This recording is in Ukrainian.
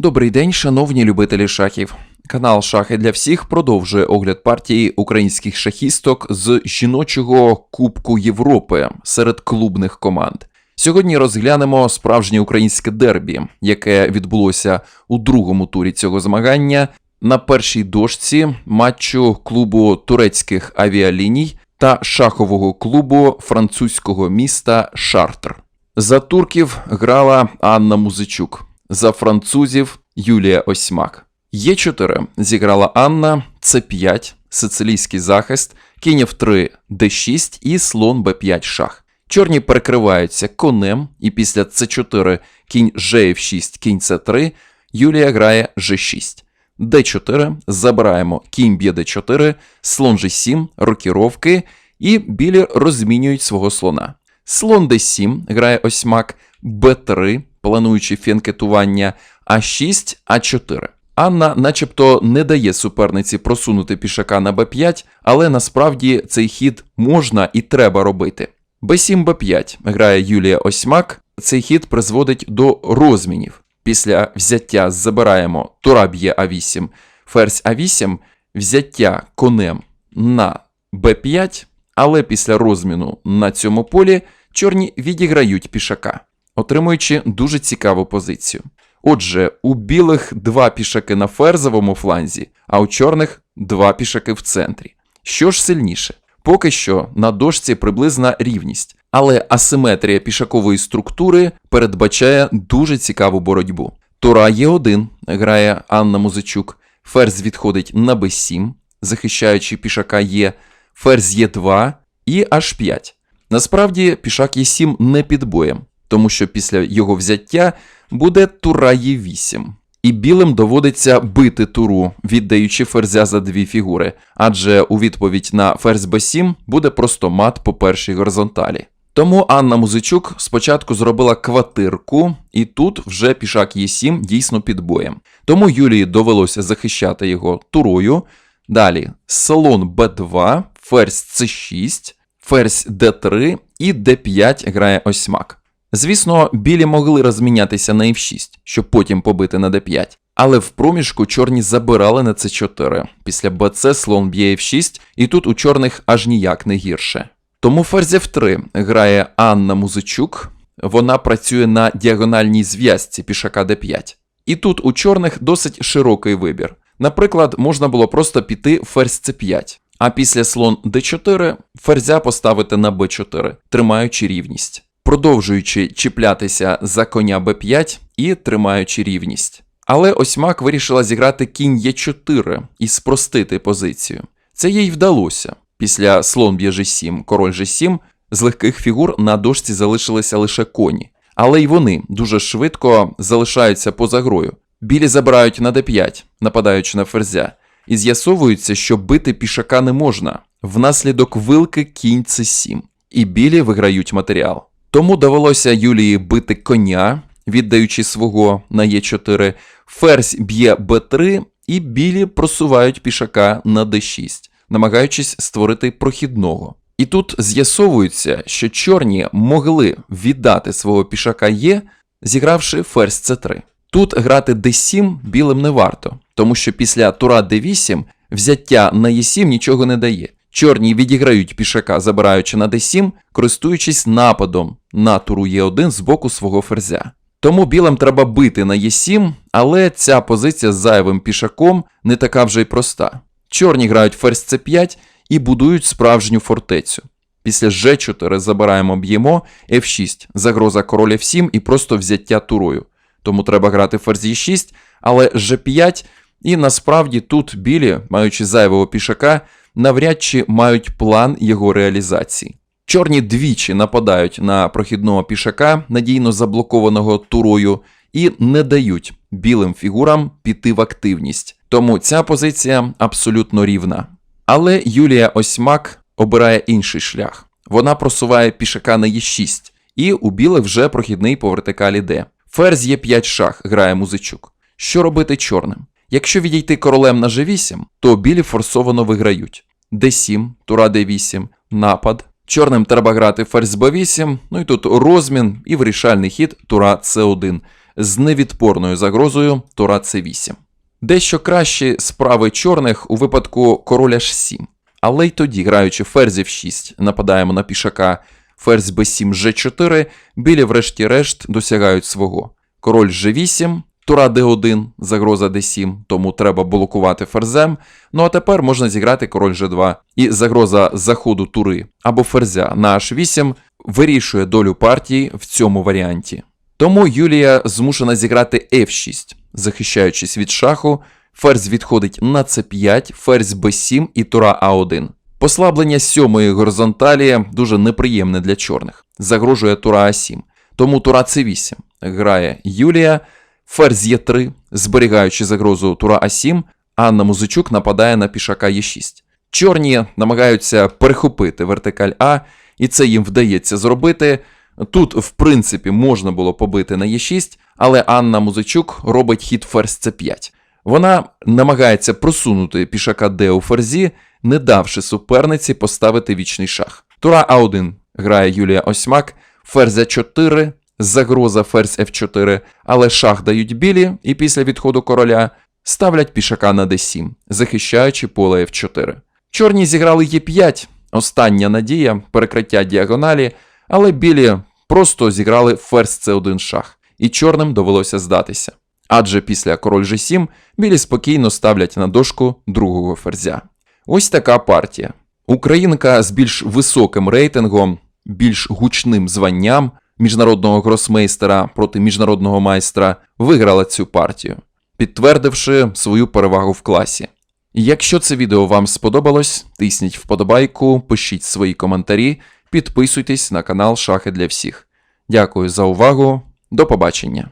Добрий день, шановні любителі шахів. Канал Шахи для всіх продовжує огляд партії українських шахісток з жіночого Кубку Європи серед клубних команд. Сьогодні розглянемо справжнє українське дербі, яке відбулося у другому турі цього змагання на першій дошці матчу клубу турецьких авіаліній та шахового клубу французького міста Шартр. За турків грала Анна Музичук, за французів Юлія Осьмак. Є4 зіграла Анна, С5, сицилійський захист, кінь F3, Д6 і слон Б5 шах. Чорні перекриваються конем, і після С4 кінь Ж6, кінь С3, Юлія грає Ж6. Д4, забираємо. Кінь б'є Д4, слон Ж7, рокіровки, і білі розмінюють свого слона. Слон d7 грає осьмак, b3, плануючи фінкетування, а6, а4. Анна начебто не дає суперниці просунути пішака на b5, але насправді цей хід можна і треба робити. b7, b5 грає Юлія Осьмак. Цей хід призводить до розмінів. Після взяття забираємо тура б'є а8, ферзь а8, взяття конем на b5, але після розміну на цьому полі чорні відіграють пішака, отримуючи дуже цікаву позицію. Отже, у білих два пішаки на ферзовому фланзі, а у чорних два пішаки в центрі. Що ж сильніше? Поки що на дошці приблизна рівність, але асиметрія пішакової структури передбачає дуже цікаву боротьбу. Тура Є1 грає Анна Музичук, ферзь відходить на Б7, захищаючи пішака Є, ферзь Є2 і H5. Насправді пішак Е7 не під боєм, тому що після його взяття буде тура Е8. І білим доводиться бити туру, віддаючи ферзя за дві фігури, адже у відповідь на ферзь Б7 буде просто мат по першій горизонталі. Тому Анна Музичук спочатку зробила квартирку, і тут вже пішак Е7 дійсно під боєм. Тому Юлії довелося захищати його турою. Далі слон Б2, ферзь С6, ферзь Д3 і Д5 грає осьмак. Звісно, білі могли розмінятися на F6, щоб потім побити на D5. Але в проміжку чорні забирали на C4. Після БЦ слон б'є F6, і тут у чорних аж ніяк не гірше. Тому ферзь F3 грає Анна Музичук, вона працює на діагональній зв'язці пішака D5. І тут у чорних досить широкий вибір. Наприклад, можна було просто піти ферзь C5, а після слон D4 ферзя поставити на B4, тримаючи рівність продовжуючи чіплятися за коня Б5 і тримаючи рівність. Але Осьмак вирішила зіграти кінь Е4 і спростити позицію. Це їй вдалося. Після слон б'є G7, король G7, з легких фігур на дошці залишилися лише коні. Але й вони дуже швидко залишаються поза грою. Білі забирають на d5, нападаючи на ферзя, і з'ясовується, що бити пішака не можна внаслідок вилки кінь c7, і білі виграють матеріал. Тому довелося Юлії бити коня, віддаючи свого на Е4, ферзь б'є Б3, і білі просувають пішака на Д6, намагаючись створити прохідного. І тут з'ясовується, що чорні могли віддати свого пішака Є, зігравши ферзь С3. Тут грати d7 білим не варто, тому що після тура d8 взяття на Е7 нічого не дає. Чорні відіграють пішака, забираючи на d7, користуючись нападом на туру Е1 з боку свого ферзя. Тому білим треба бити на Е7, але ця позиція з зайвим пішаком не така вже й проста. Чорні грають ферзь С5 і будують справжню фортецю. Після G4 забираємо б'ємо, F6, загроза король F7 і просто взяття турою. Тому треба грати ферзь Е6, але G5, і насправді тут білі, маючи зайвого пішака, навряд чи мають план його реалізації. Чорні двічі нападають на прохідного пішака, надійно заблокованого турою, і не дають білим фігурам піти в активність. Тому ця позиція абсолютно рівна. Але Юлія Осьмак обирає інший шлях. Вона просуває пішака на Е6, і у білих вже прохідний по вертикалі Д. Ферзь є 5 шах, грає музичук. Що робити чорним? Якщо відійти королем на G8, то білі форсовано виграють. D7, тура D8, напад. Чорним треба грати ферзь b8, ну і тут розмін і вирішальний хід тура c1. з невідпорною загрозою тура c8. Дещо кращі справи чорних у випадку короля h7. Але й тоді, граючи ферзів 6, нападаємо на пішака, ферзь b7, g4, білі врешті-решт досягають свого. Король g8, тура d1, загроза d7, тому треба блокувати ферзем. Ну а тепер можна зіграти король g2, і загроза заходу тури або ферзя на h8 вирішує долю партії в цьому варіанті. Тому Юлія змушена зіграти f6, захищаючись від шаху, ферзь відходить на c5, ферзь b7 і тура a1. Послаблення сьомої горизонталі дуже неприємне для чорних. Загрожує тура а7. Тому тура c8 грає Юлія, ферзь Е3, зберігаючи загрозу тура а7, Анна Музичук нападає на пішака Е6. Чорні намагаються перехопити вертикаль А, і це їм вдається зробити. Тут, в принципі, можна було побити на Е6, але Анна Музичук робить хід ферзь С5. Вона намагається просунути пішака Д у ферзі, не давши суперниці поставити вічний шах. Тура А1 грає Юлія Осьмак, ферзь А4, загроза ферзь F4, але шах дають білі, і після відходу короля ставлять пішака на d7, захищаючи поле F4. Чорні зіграли Е5, остання надія, перекриття діагоналі, але білі просто зіграли ферзь С1 шах, і чорним довелося здатися. Адже після король G7 білі спокійно ставлять на дошку другого ферзя. Ось така партія. Українка з більш високим рейтингом, більш гучним званням міжнародного гросмейстера проти міжнародного майстра виграла цю партію, підтвердивши свою перевагу в класі. Якщо це відео вам сподобалось, тисніть вподобайку, пишіть свої коментарі, підписуйтесь на канал Шахи для всіх. Дякую за увагу, до побачення!